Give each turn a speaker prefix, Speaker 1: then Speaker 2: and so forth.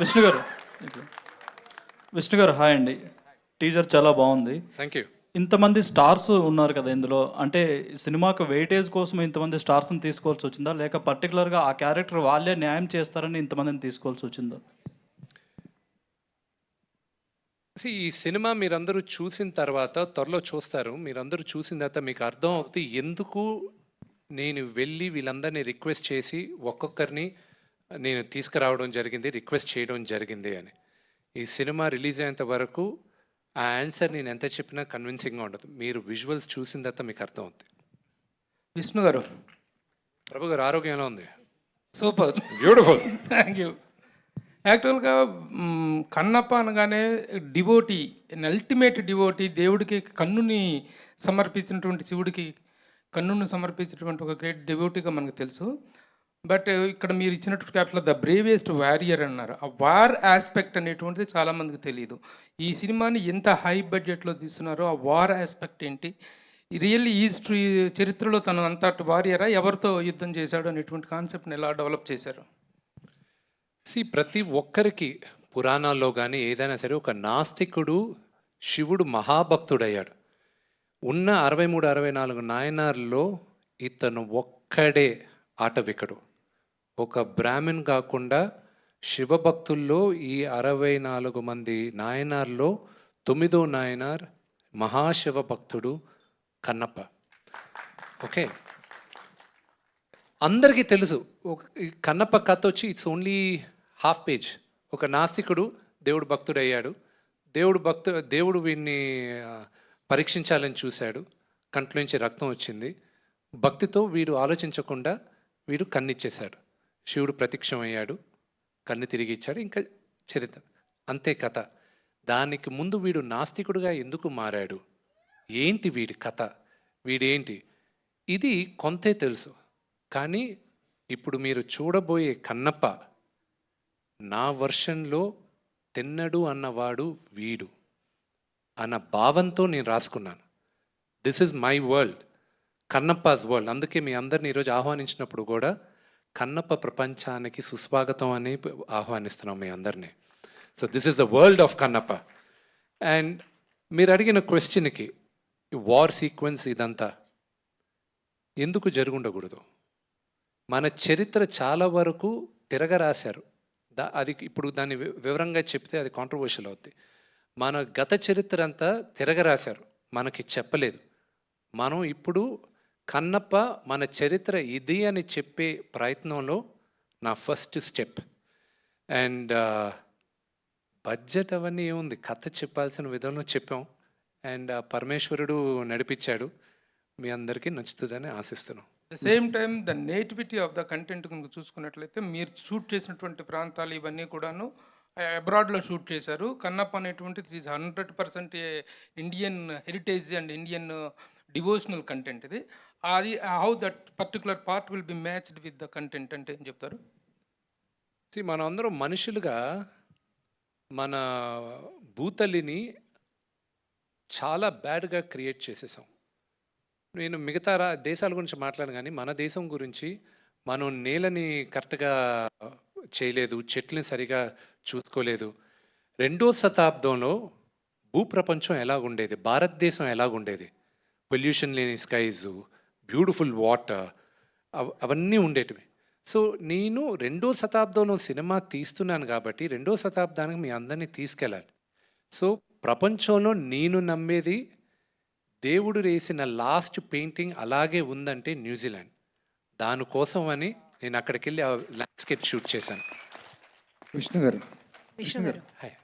Speaker 1: విష్ణు గారు. విష్ణు గారు హాయ్ అండి. టీజర్ చాలా బాగుంది.
Speaker 2: థ్యాంక్ యూ
Speaker 1: ఇంతమంది స్టార్స్ ఉన్నారు కదా ఇందులో. అంటే సినిమాకు వెయిటేజ్ కోసం ఇంతమంది స్టార్స్ని తీసుకోవాల్సి వచ్చిందా? లేక పర్టికులర్గా ఆ క్యారెక్టర్ వాళ్ళే న్యాయం చేస్తారని ఇంతమందిని తీసుకోవాల్సి వచ్చిందా?
Speaker 2: ఈ సినిమా మీరందరూ చూసిన తర్వాత త్వరలో చూస్తారు. మీరందరూ చూసిన తర్వాత మీకు అర్థం అవుతుంది ఎందుకు నేను వెళ్ళి వీళ్ళందరినీ రిక్వెస్ట్ చేసి ఒక్కొక్కరిని నేను తీసుకురావడం జరిగింది రిక్వెస్ట్ చేయడం జరిగింది అని. ఈ సినిమా రిలీజ్ అయ్యేంత వరకు ఆ ఆన్సర్ నేను ఎంత చెప్పినా కన్విన్సింగ్గా ఉండదు. మీరు విజువల్స్ చూసిన తర్వాత మీకు అర్థం అవుతుంది
Speaker 3: విష్ణు గారు.
Speaker 2: ప్రభు గారు ఆరోగ్యం ఎలా ఉంది?
Speaker 3: సూపర్.
Speaker 2: బ్యూటిఫుల్
Speaker 3: థ్యాంక్ యూ యాక్చువల్గా కన్నప్ప అనగానే డివోటీ అల్టిమేట్ డివోటీ దేవుడికి కన్నుని సమర్పించినటువంటి శివుడికి కన్నును సమర్పించినటువంటి ఒక గ్రేట్ డివోటీగా మనకు తెలుసు. బట్ ఇక్కడ మీరు ఇచ్చినటువంటి క్యాపిటల్ ద బ్రేవెస్ట్ వారియర్ అన్నారు. ఆ వార్ ఆస్పెక్ట్ అనేటువంటిది చాలామందికి తెలియదు ఈ సినిమాని ఎంత హై బడ్జెట్లో తీస్తున్నారో ఆ వార్ ఆస్పెక్ట్ ఏంటి? రియల్లీ హిస్టరీ చరిత్రలో తను అంతటి వారియరా? ఎవరితో యుద్ధం చేశాడు? అనేటువంటి కాన్సెప్ట్ని ఎలా డెవలప్ చేశారు?
Speaker 2: సి ప్రతి ఒక్కరికి పురాణాల్లో కానీ ఏదైనా సరే ఒక నాస్తికుడు శివుడు మహాభక్తుడయ్యాడు. ఉన్న అరవై మూడు అరవై నాలుగు నాయనార్లో ఇతను ఒక్కడే ఆటవికడు. ఒక బ్రాహ్మణ్ కాకుండా శివభక్తుల్లో ఈ అరవై నాలుగు మంది నాయనార్లో తొమ్మిదో నాయనార్ మహాశివ భక్తుడు కన్నప్ప. ఓకే? అందరికీ తెలుసు కన్నప్ప కథ వచ్చి ఇట్స్ ఓన్లీ హాఫ్ పేజ్ ఒక నాస్తికుడు దేవుడు భక్తుడు అయ్యాడు దేవుడు భక్తు దేవుడు వీడిని పరీక్షించాలని చూశాడు. కంట్లోంచి రక్తం వచ్చింది. భక్తితో వీడు ఆలోచించకుండా వీడు కన్నిచ్చేశాడు. శివుడు ప్రత్యక్షమయ్యాడు కన్ను తిరిగి ఇచ్చాడు. ఇంకా చరిత్ర అంతే కథ. దానికి ముందు వీడు నాస్తికుడుగా ఎందుకు మారాడు? ఏంటి వీడి కథ? వీడేంటి? ఇది కొంతే తెలుసు. కానీ ఇప్పుడు మీరు చూడబోయే కన్నప్ప నా వర్షన్లో తిన్నడు అన్నవాడు వీడు అన్న భావంతో నేను రాసుకున్నాను. This is my world Kannappa's world అందుకే మీ అందరిని ఈరోజు ఆహ్వానించినప్పుడు కూడా కన్నప్ప ప్రపంచానికి సుస్వాగతం అని ఆహ్వానిస్తున్నాం మీ అందరినీ. So this is the world of Kannappa. And మీరు అడిగిన క్వశ్చన్కి వార్ సీక్వెన్స్ ఇదంతా ఎందుకు జరుగుండకూడదు? మన చరిత్ర చాలా వరకు తిరగరాశారు. దా అది ఇప్పుడు దాన్ని వివరంగా చెప్తే అది కాంట్రవర్షియల్ అవుద్ది. మన గత చరిత్ర అంతా తిరగరాశారు. మనకి చెప్పలేదు. మనం ఇప్పుడు కన్నప్ప మన చరిత్ర ఇది అని చెప్పే ప్రయత్నంలో నా ఫస్ట్ స్టెప్ అండ్ బడ్జెట్ అవన్నీ ఏముంది? కథ చెప్పాల్సిన విధంలో చెప్పాం. అండ్ uh, పరమేశ్వరుడు నడిపించాడు. మీ అందరికీ నచ్చుతుందని ఆశిస్తున్నాం.
Speaker 3: The same time the nativity of the content కనుక చూసుకున్నట్లయితే మీరు షూట్ చేసినటువంటి ప్రాంతాలు ఇవన్నీ కూడాను అబ్రాడ్లో షూట్ చేశారు. కన్నప్ప అనేటువంటిది is hundred percent Indian heritage and Indian devotional content ఇది. అది how that particular part will be matched with the content అంటే ఏం చెప్తారు?
Speaker 2: మనం అందరం మనుషులుగా మన భూతల్లిని చాలా బ్యాడ్గా క్రియేట్ చేసేసాం. నేను మిగతా రా దేశాల గురించి మాట్లాడను కానీ మన దేశం గురించి మనం నేలని కరెక్ట్గా చేయలేదు చెట్లని సరిగా చూసుకోలేదు. రెండో శతాబ్దంలో భూప్రపంచం ఎలాగుండేది? భారతదేశం ఎలాగుండేది? పొల్యూషన్ లేని స్కైస్ బ్యూటిఫుల్ వాటర్ అవన్నీ ఉండేటివి. సో నేను రెండో శతాబ్దంలో సినిమా తీస్తున్నాను కాబట్టి రెండో శతాబ్దానికి మీ అందరినీ తీసుకెళ్ళాలి. సో ప్రపంచంలో నేను నమ్మేది దేవుడు వేసిన లాస్ట్ పెయింటింగ్ అలాగే ఉందంటే న్యూజిలాండ్. దానికోసం అని నేను అక్కడికి వెళ్ళి ల్యాండ్స్కేప్ షూట్ చేశాను.
Speaker 4: విష్ణు గారు
Speaker 5: విష్ణు గారు
Speaker 2: హాయ్.